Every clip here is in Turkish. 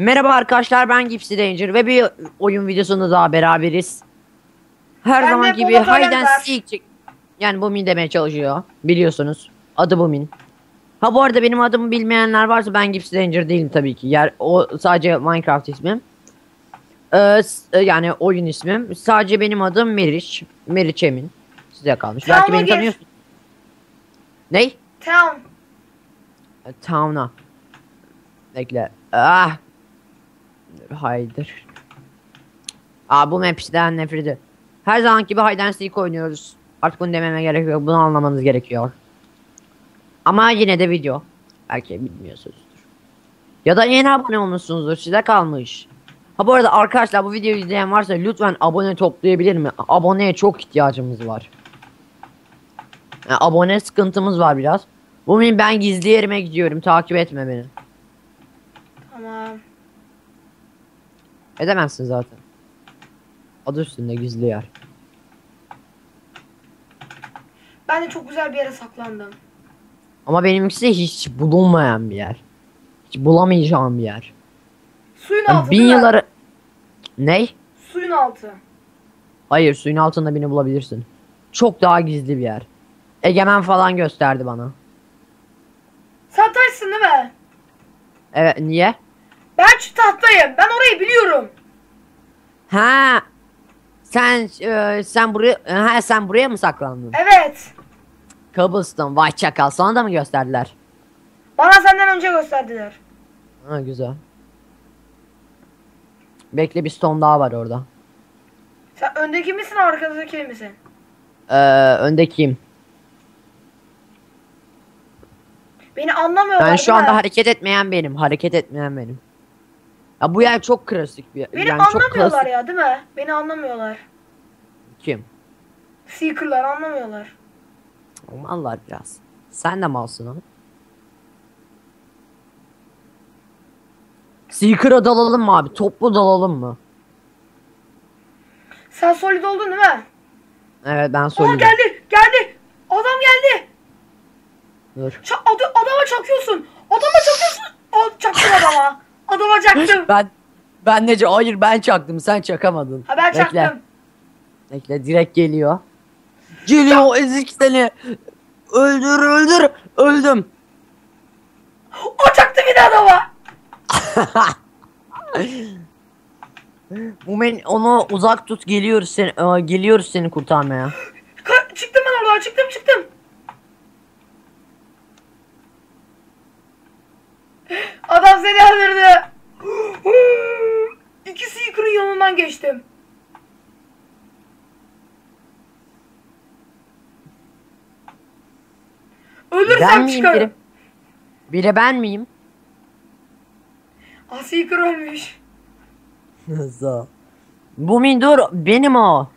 Merhaba arkadaşlar ben Gipsy Danger ve bir oyun videosunda daha beraberiz. Her Ben zaman gibi Alemdar. seek Yani Bumin demeye çalışıyor. Biliyorsunuz. Adı Bumin. Ha bu arada benim adımı bilmeyenler varsa ben Gipsy Danger değilim tabii ki. Yer, o sadece Minecraft ismim. Ee, e, yani oyun ismim. Sadece benim adım Meriç. Meriç Emin. Size kalmış. Belki Tamam, beni gir. tanıyorsun. Ney? Town. Town'a. Bekle. Ah. Haydır. Aa bu map'ten nefret ediyorum. Her zaman gibi hide seek oynuyoruz. Artık bunu dememe gerek yok. Bunu anlamanız gerekiyor. Ama yine de video. Belki bilmiyorsunuzdur. Ya da yeni abone olmuşsunuzdur. Size kalmış. Ha bu arada arkadaşlar bu videoyu izleyen varsa lütfen abone toplayabilir mi? Aboneye çok ihtiyacımız var. Yani abone sıkıntımız var biraz. Bugün ben gizli yerime gidiyorum. Takip etme beni. Tamam. Edemezsin zaten. Adı üstünde gizli yer. Ben de çok güzel bir yere saklandım. Ama benimkisi hiç bulunmayan bir yer. Hiç bulamayacağım bir yer. Suyun Yani altı bin değil mi? yılları... Ney? Suyun altı. Hayır suyun altında beni bulabilirsin. Çok daha gizli bir yer. Egemen falan gösterdi bana. Sen taşsın değil mi? Evet niye? Ben şu tahtayım. Ben orayı biliyorum. Ha sen e, sen buraya ha sen buraya mı saklandın? Evet. Cobblestone vay çakal sana da mı gösterdiler? Bana senden önce gösterdiler. Ha güzel. Bekle bir stone daha var orada. Sen öndeki misin arkadaki misin? Ee, öndekiyim. Beni anlamıyorlar Ben şu anda hareket etmeyen benim. Hareket etmeyen benim. Ya bu yer çok klasik bir Beni yani çok anlamıyorlar klasik. ya değil mi? Beni anlamıyorlar. Kim? Seeker'lar anlamıyorlar. Mallar biraz. Sen de malsın ha. Seeker'a dalalım mı abi? Toplu dalalım mı? Sen solid oldun değil mi? Evet ben Aa söyleyeyim. geldi. Geldi. Adam geldi. Dur. Ça- adı- adama çakıyorsun. Adama çakıyorsun. Aa, çaktım adama. Adama çaktım. Ben ben nece hayır ben çaktım sen çakamadın. Ha ben çaktım. Bekle. Bekle direkt geliyor. Geliyor ezik seni. Öldür öldür. Öldüm. O çaktı bir de adama. Mumen onu uzak tut geliyoruz seni geliyoruz seni kurtarmaya. Ka- çıktım ben oradan çıktım çıktım. Adam seni öldürdü. İki Seeker'ın yanından geçtim. Ben Ölürsem miyim çıkarım. biri? Biri ben miyim? Seeker ölmüş. Nasıl? Mumin dur benim o.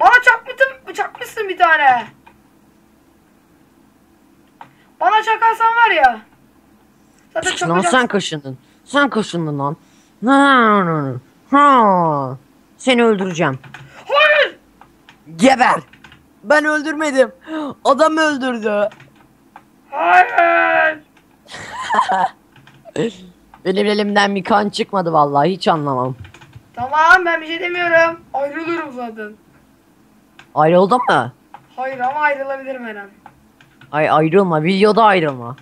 Bana çakmışsın, çakmışsın bir tane. Bana çakarsan var ya. Zaten Lan çakacaksın. sen kaşındın. Sen kaşındın lan. Ha, ha. Seni öldüreceğim. Hayır. Geber. Ben öldürmedim. Adam öldürdü. Hayır. Benim elimden bir kan çıkmadı vallahi hiç anlamam. Tamam ben bir şey demiyorum. Ayrılıyorum zaten. Ayrıldın mı? Hayır ama ayrılabilirim her an. Ay ayrılma. Videoda ayrılma.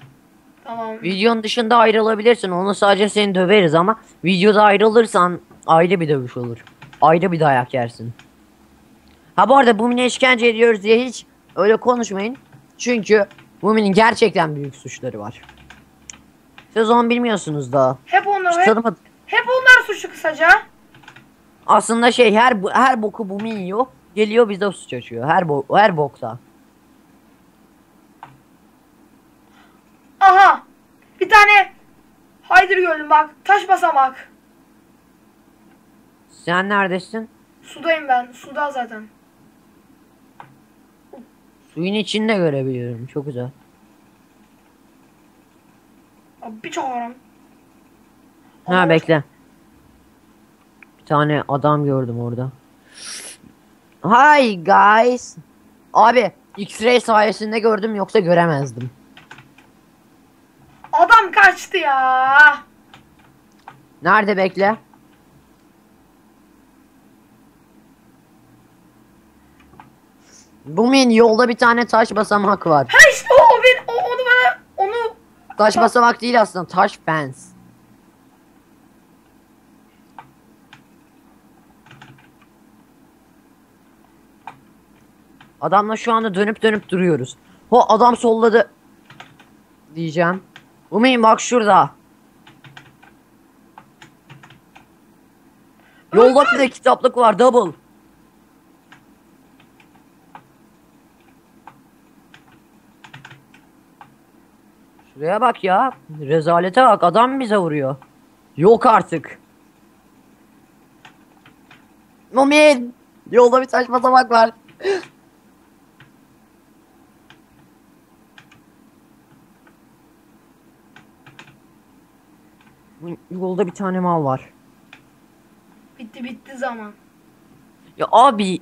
Tamam. Videonun dışında ayrılabilirsin. Onu sadece seni döveriz ama videoda ayrılırsan ayrı bir dövüş olur. Ayrı bir dayak yersin. Ha bu arada Bumin'e işkence ediyoruz diye hiç öyle konuşmayın. Çünkü Bumin'in gerçekten büyük suçları var. Siz onu bilmiyorsunuz daha. Hep onlar hep, tanımadı- hep onlar suçlu kısaca. Aslında şey her her boku Bumin yiyor. Geliyor bize suç açıyor. Her bo her bokta. Aha. Bir tane Haydır gördüm bak. Taş basamak. Sen neredesin? Sudayım ben. Suda zaten. Suyun içinde görebiliyorum. Çok güzel. Abi bir çağırım. Ha bekle. Bir tane adam gördüm orada. Hi guys. Abi X-ray sayesinde gördüm yoksa göremezdim. Adam kaçtı ya. Nerede bekle? Bumin yolda bir tane taş basamak var. Ha işte o ben o, onu bana onu Taş basamak değil aslında taş fence. Adamla şu anda dönüp dönüp duruyoruz. Ho adam solladı. Diyeceğim. Bumin bak şurada. Yolda bir de kitaplık var double. Şuraya bak ya. Rezalete bak adam bize vuruyor. Yok artık. Mumin. Yolda bir taş basamak var. Yolda bir tane mal var. bitti bitti zaman. Ya abi.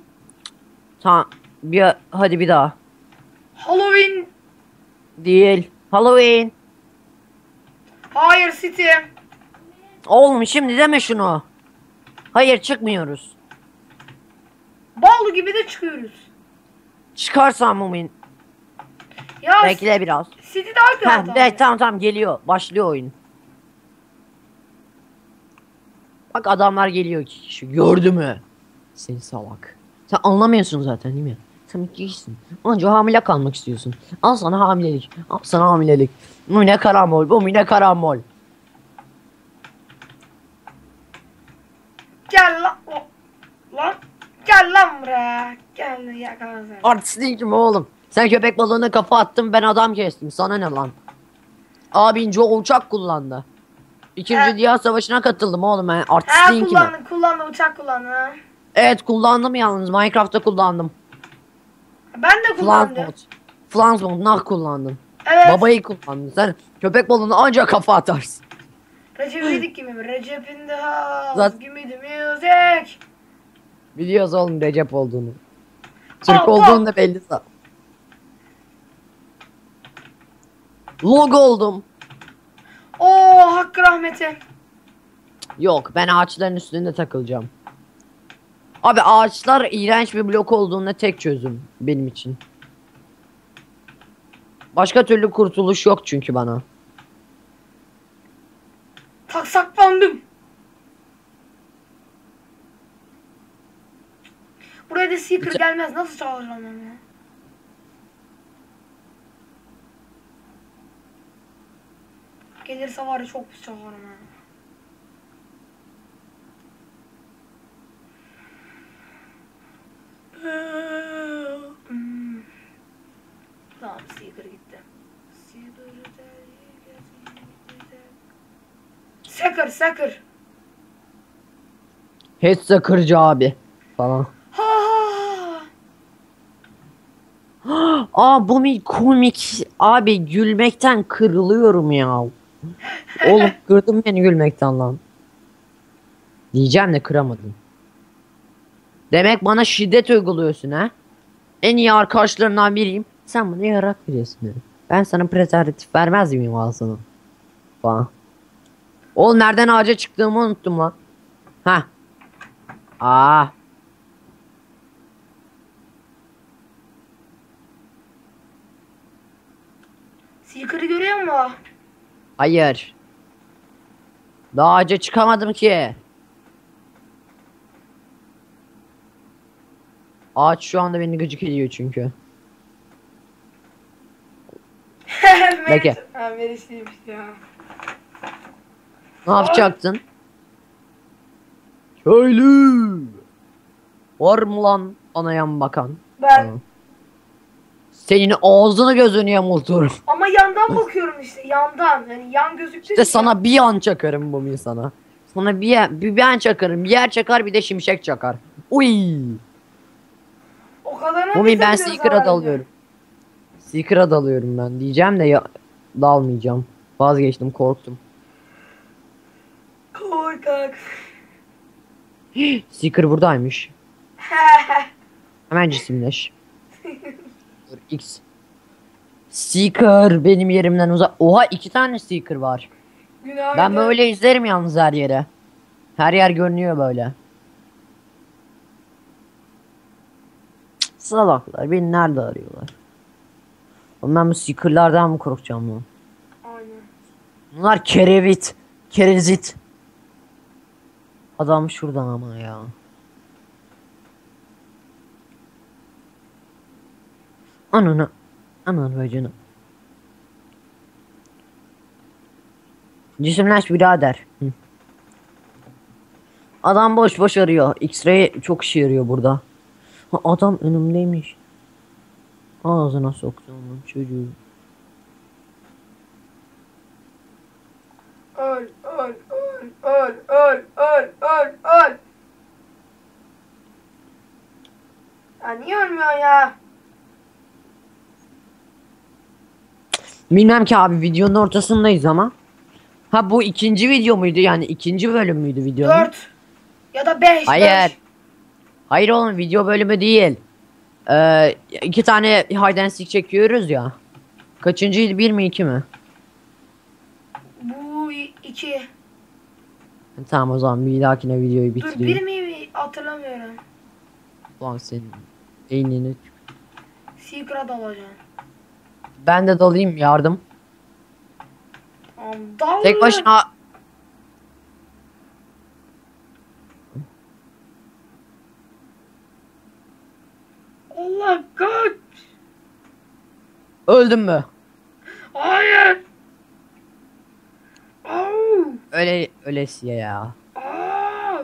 Tamam. Bir, hadi bir daha. Halloween. Değil. Halloween. Hayır City. Oğlum şimdi deme şunu. Hayır çıkmıyoruz. Ballı gibi de çıkıyoruz. Çıkarsan Mumin. Ya Bekle biraz. City daha Ha, kötü. abi. tamam tamam geliyor. Başlıyor oyun. Bak adamlar geliyor iki kişi. Gördü mü? Seni salak. Sen anlamıyorsun zaten değil mi? Sen ikisin. Anca hamile kalmak istiyorsun. Al sana hamilelik. Al sana hamilelik. Bu ne karambol. Bu ne karambol. Gel lan. Lan. Gel lan buraya. Gel yakala seni. Artist değil ki mi oğlum? Sen köpek balığına kafa attın ben adam kestim. Sana ne lan? Abince uçak kullandı. İkinci Ha. Dünya Savaşı'na katıldım oğlum ben. Artist Ha değil ki mi? kullandı kullandı uçak kullandı ha. Evet kullandım yalnız. Minecraft'ta kullandım. Ben de Flans kullandım. mod. Flans mod nah kullandım. Evet. Babayı kullandın. Sen köpek balığına ancak kafa atarsın. Recep İvedik gibi mi? Recep in the house. Zat- Give me the music. Biliyoruz oğlum Recep olduğunu. Türk Allah! olduğunu da belli sa. Log oldum. Hakkı rahmeti. Yok ben ağaçların üstünde takılacağım. Abi ağaçlar iğrenç bir blok olduğunda tek çözüm benim için. Başka türlü kurtuluş yok çünkü bana. Tak saklandım. Buraya da Seeker gelmez. Nasıl çağıracağım onu Gelirse var ya çok pis çağırırım ha. Tamam Seeker gitti. Seeker Seeker. Hetse kırıcı abi falan. Aa bu mi komik abi gülmekten kırılıyorum ya. Oğlum kırdın beni gülmekten lan. Diyeceğim de kıramadın. Demek bana şiddet uyguluyorsun ha? En iyi arkadaşlarından biriyim. Sen bana yarak veriyorsun. yani. Ben sana prezervatif vermez miyim ağzına? Falan. Oğlum nereden ağaca çıktığımı unuttum lan. Ha. Aa. Seeker'ı görüyor musun? Hayır. Daha ağaca çıkamadım ki. Ağaç şu anda beni gıcık ediyor çünkü. Peki. Ya. Ne yapacaktın? Köylü. Var mı lan ana yan bakan? Ben Tamam. Senin ağzını gözünü yamulturum. ama yandan bakıyorum işte yandan. Yani yan gözüktü. İşte sana bir an çakarım bu bir sana. Sana bir, yer- bir, bir an çakarım. Bir yer çakar bir de şimşek çakar. Uy. O kadarını Mumi ben Seeker'a dalıyorum. Seeker'a dalıyorum ben diyeceğim de ya dalmayacağım. Vazgeçtim korktum. Korkak. Seeker buradaymış. Hemen cisimleş. X. Seeker benim yerimden uzak. Oha iki tane Seeker var. Günaydın. Ben böyle izlerim yalnız her yere. Her yer görünüyor böyle. Salaklar beni nerede arıyorlar? Oğlum ben bu seekerlardan mı korkacağım lan? Aynen. Bunlar kerevit. Kerezit. Adam şuradan ama ya. Ananı. Anan bacını. Cisimleş birader. Hı. Adam boş boş arıyor. X-ray çok işe yarıyor burada. Ha, adam önümdeymiş. Ağzına soktu onun çocuğu. Öl, öl, öl, öl, öl, öl, öl, öl. Ya niye ölmüyorsun ya? Bilmem ki abi videonun ortasındayız ama. Ha bu ikinci video muydu yani ikinci bölüm müydü videonun? Dört. Ya da beş. Hayır. beş. Hayır oğlum video bölümü değil. Ee, iki tane hide and seek çekiyoruz ya. Kaçıncıydı bir mi iki mi? Bu iki. Tamam o zaman bir dahakine videoyu Dur bir bitireyim. mi hatırlamıyorum. Ulan senin beynini. Secret alacaksın. Ben de dalayım yardım. Dal. Tek başına Allah kaç. öldüm mü? Hayır. Au. Öyle öylesiye ya. Aa!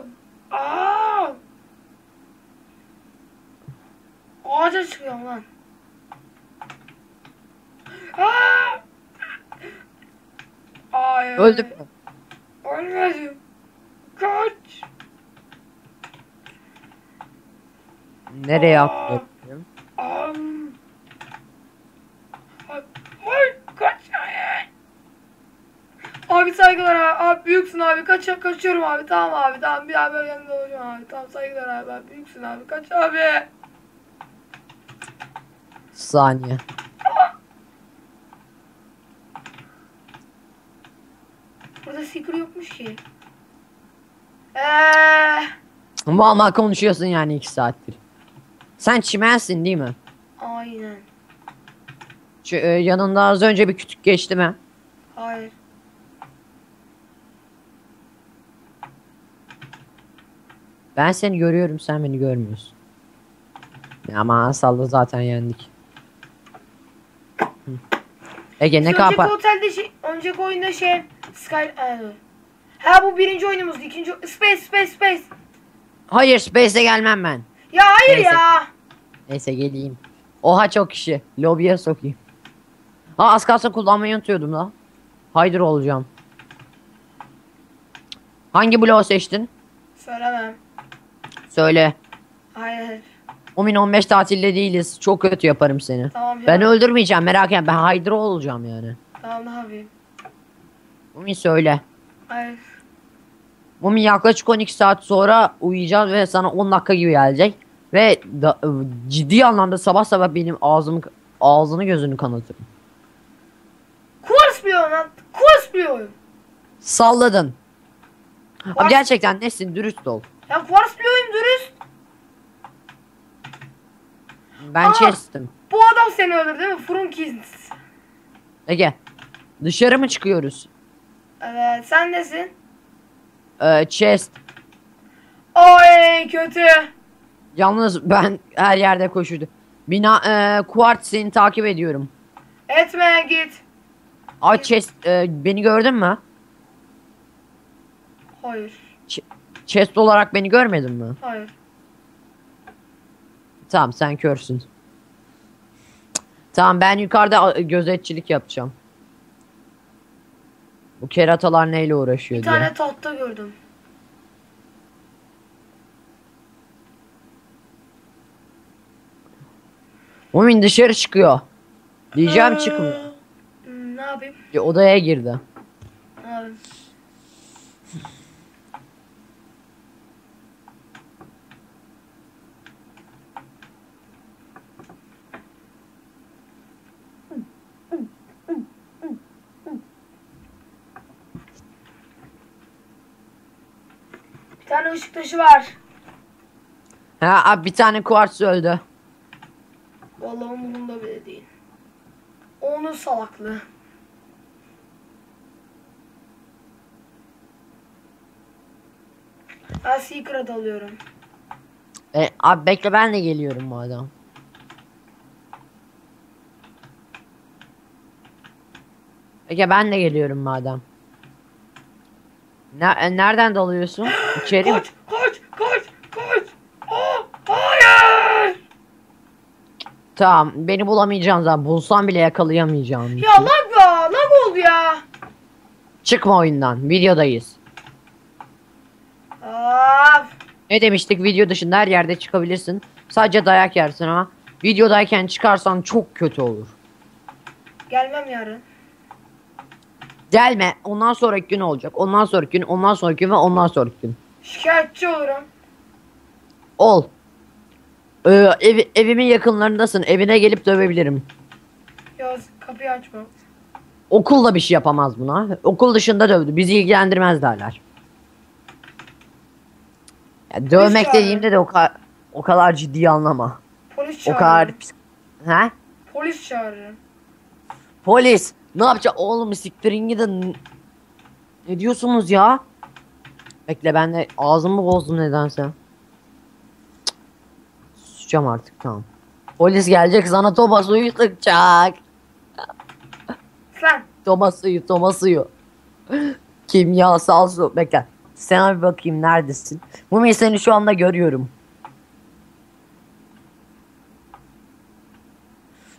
Aa! Ağaca çıkıyorum lan. Aa! Hayır. Öldüm mü? Ölmedim. Kaç. Nereye Aa. atlıyorum? Am. Ay, ay, kaç hayır. Abi saygılar abi. Abi büyüksün abi. Kaç kaçıyorum abi. Tamam abi. Tamam bir daha böyle yanında olacağım abi. Tamam saygılar abi. abi. Büyüksün abi. Kaç abi. Saniye. Burada seeker yokmuş ki. Ee, Eee. Mal konuşuyorsun yani iki saattir. Sen çimensin değil mi? Aynen. Şu, e, yanında az önce bir kütük geçti mi? Hayır. Ben seni görüyorum sen beni görmüyorsun. Ama salla zaten yendik. Hı. Ege ne Biz önceki pa- otelde şey, önceki oyunda şey Sky Aa, dur. Ha bu birinci oyunumuzdu. ikinci Space Space Space. Hayır Space'e gelmem ben. Ya hayır Neyse. ya. Neyse geleyim. Oha çok kişi. Lobiye sokayım. Ha az kalsın kullanmayı unutuyordum la. Haydır olacağım. Hangi bloğu seçtin? Söylemem. Söyle. Hayır. 10.15 tatilde değiliz. Çok kötü yaparım seni. Tamam ya. Ben öldürmeyeceğim merak etme. Ben Hydra olacağım yani. Tamam ne yapayım? Söyle. Hayır. Mumi yaklaşık 12 saat sonra uyuyacağız ve sana 10 dakika gibi gelecek. Ve da- ciddi anlamda sabah sabah benim ağzımı ağzını gözünü kanatırım. Biliyorum lan. Biliyorum. Salladın. Abi Var- gerçekten nesin dürüst ol. Ya biliyorum dürüst. Ben Aa! chest'im. Bu adam seni öldürdü değil mi? Frunkins. Ege. Dışarı mı çıkıyoruz? Evet sen nesin? Ee, chest. Ay kötü. Yalnız ben her yerde koşuyordum. Bina e, Quartz seni takip ediyorum. Etme git. Ay chest e, beni gördün mü? Hayır. Ch- chest olarak beni görmedin mi? Hayır. Tamam sen körsün. Tamam ben yukarıda gözetçilik yapacağım. Bu keratalar neyle uğraşıyor Bir diye. tane tahta gördüm. Mumin dışarı çıkıyor. Diyeceğim Ee, çıkmıyor. Yapayım? Bir odaya girdi. Yapayım? tane ışık taşı var. Ha abi bir tane kuartz öldü. Vallahi umurumda bile değil. Onun salaklığı. Ben secret alıyorum. E, abi bekle ben de geliyorum madem. Peki ben de geliyorum madem. Ne, e, nereden dalıyorsun? İçeri mi? Koş koş koş koş. Aa, hayır. Tamam beni bulamayacaksın zaten. Bulsam bile yakalayamayacağım. Ya lag ya lag oldu ya. Çıkma oyundan. Videodayız. Ne demiştik? Video dışında her yerde çıkabilirsin. Sadece dayak yersin ama videodayken çıkarsan çok kötü olur. Gelmem yarın. Gelme. Ondan sonraki gün olacak. Ondan sonraki gün, ondan sonraki gün ve ondan sonraki gün. Şikayetçi olurum. Ol. Ee, ev- evimin yakınlarındasın. Evine gelip dövebilirim. Ya kapıyı açma. Okul da bir şey yapamaz buna. Okul dışında dövdü. Bizi ilgilendirmez derler. Ya, dövmek çağırın. dediğimde de o kadar o kadar ciddi anlama. Polis O çağırırım. kadar He? Polis çağırırım. Polis. Ne yapacak? Oğlum siktirin gidin. Ne diyorsunuz ya? Bekle ben de ağzımı bozdum nedense. Susacağım artık tamam. Polis gelecek sana toba suyu sıkacak. Sen. Toma suyu, toma suyu. Kimyasal su. Bekle. Sana bir bakayım neredesin? Mumi seni şu anda görüyorum.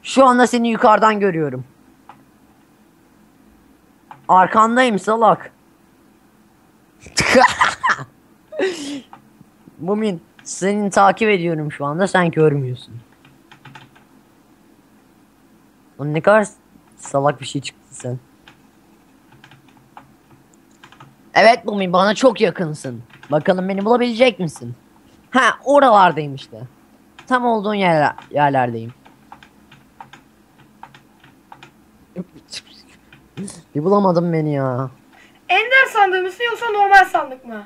Şu anda seni yukarıdan görüyorum. Arkandayım salak. Mumin seni takip ediyorum şu anda sen görmüyorsun. Lan ne kadar salak bir şey çıktı sen. Evet Mumin bana çok yakınsın. Bakalım beni bulabilecek misin? Ha oralardayım işte. Tam olduğun yer, yerlerdeyim. Bir bulamadım beni ya. Ender sandığı mısın yoksa normal sandık mı?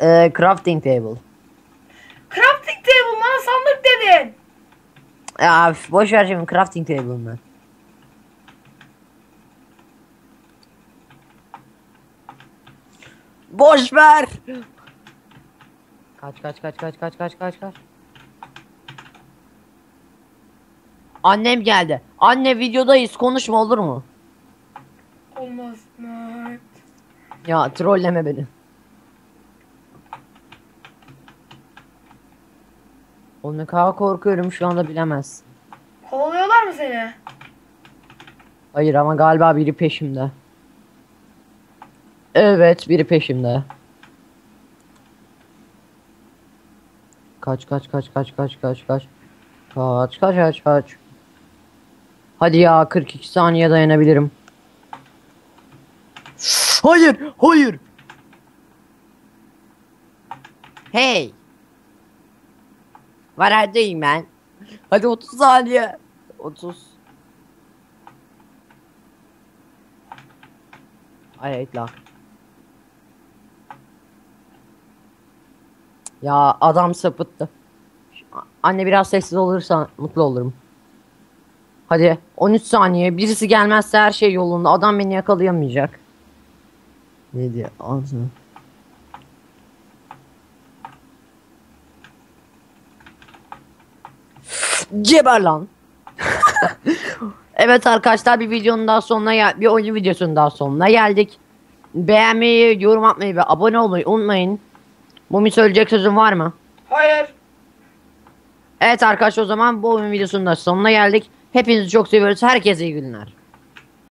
Ee, crafting table. Crafting table bana sandık dedin. Ya boş ver şimdi crafting table mı? Boş ver. Kaç kaç kaç kaç kaç kaç kaç kaç. Annem geldi. Anne videodayız konuşma olur mu? Olmaz. Mert. Ya trolleme beni. Oğlum ne kadar korkuyorum şu anda bilemez. Kovalıyorlar mı seni? Hayır ama galiba biri peşimde. Evet biri peşimde. Kaç kaç kaç kaç kaç kaç kaç. Kaç kaç kaç kaç. Hadi ya 42 saniye dayanabilirim. Hayır hayır. Hey. Var neredeyim ben? Hadi 30 saniye. 30. Ay evet Ya adam sapıttı. Anne biraz sessiz olursa mutlu olurum. Hadi 13 saniye. Birisi gelmezse her şey yolunda. Adam beni yakalayamayacak. Ne diyor? Ağzına. Geber lan. evet arkadaşlar bir videonun daha sonuna bir oyun videosunun daha sonuna geldik. Beğenmeyi, yorum atmayı ve abone olmayı unutmayın. Mumi söyleyecek sözün var mı? Hayır. Evet arkadaşlar o zaman bu oyun videosunun da sonuna geldik. Hepinizi çok seviyoruz. Herkese iyi günler.